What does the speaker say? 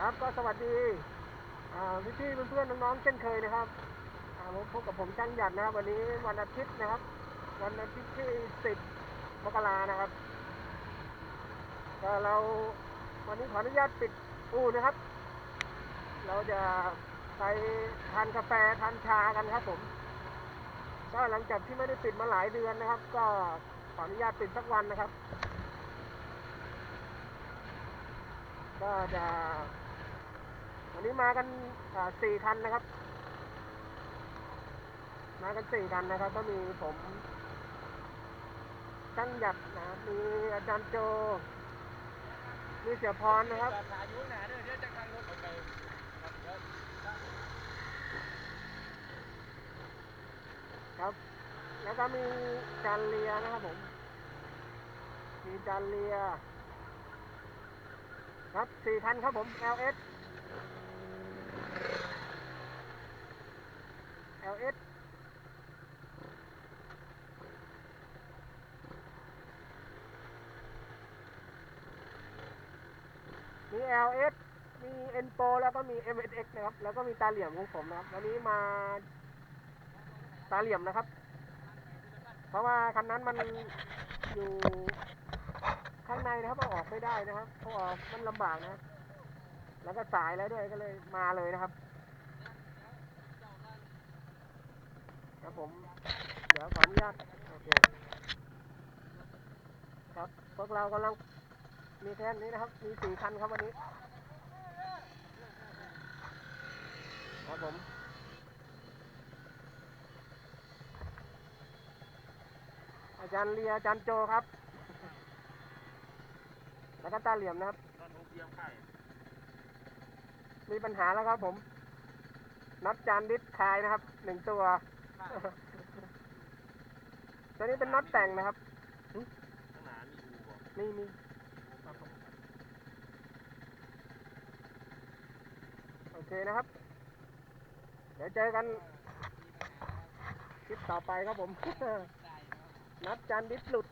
ครับก็สวัสดีพี่พี่เพื่อนๆน้องๆเช่นเคยนะครับอ่าพบกับผมช่างหยัดนะครับ วันนี้วันอาทิตย์นะครับ วันอาทิตย์ที่สิบมกรานะครับก็เราวันนี้ขออนุญาตปิดอู่นะครับ เราจะไปทานกาแฟทานชากันครับผมก็หลังจากที่ไม่ได้ปิดมาหลายเดือนนะครับ ก็ขออนุญาตปิดสักวันนะครับ ก็จะ วันนี้มากันสี่คันนะครับ มากันสี่คันนะครับ ก็มีผมช่างหยัดนะครับมีอาจารย์โจ มีเสียพรนะครับอายุหนาเดี๋ยวจะขังรถไปครับเดี๋ยวครับ แล้วก็มีจานเลียนะครับผม มีจานเลีย ครับสี่คันครับผม LS LS มี LS มี Enpo แล้วก็มี MSX นะครับ แล้วก็มีตาเหลี่ยมของผมนะครับ วันนี้มาตาเหลี่ยมนะครับ เพราะว่าคันนั้นมันอยู่ข้างในนะครับเอาออกไม่ได้นะครับเพราะออกมันลำบากนะ แล้วก็สายแล้วด้วยก็เลยมาเลยนะครับ ครับผม เดี๋ยวขออนุญาตโอเคครับพวกเรากำลังมีแค่นี้นะครับ มีสี่คันครับวันนี้ ครับผมอาจารย์เลียอาจารย์โจครับ แล้วก็ตาเหลี่ยมนะครับ มีปัญหาแล้วครับผม นัดจานดิสคายนะครับหนึ่งตัว ตัวนี้เป็นน็อตแต่งนะครับข้างหน้ามีอูบ่นี่มีโอเคนะครับ เดี๋ยวเจอกันคลิปต่อไปครับผม นัดจานดิสหลุด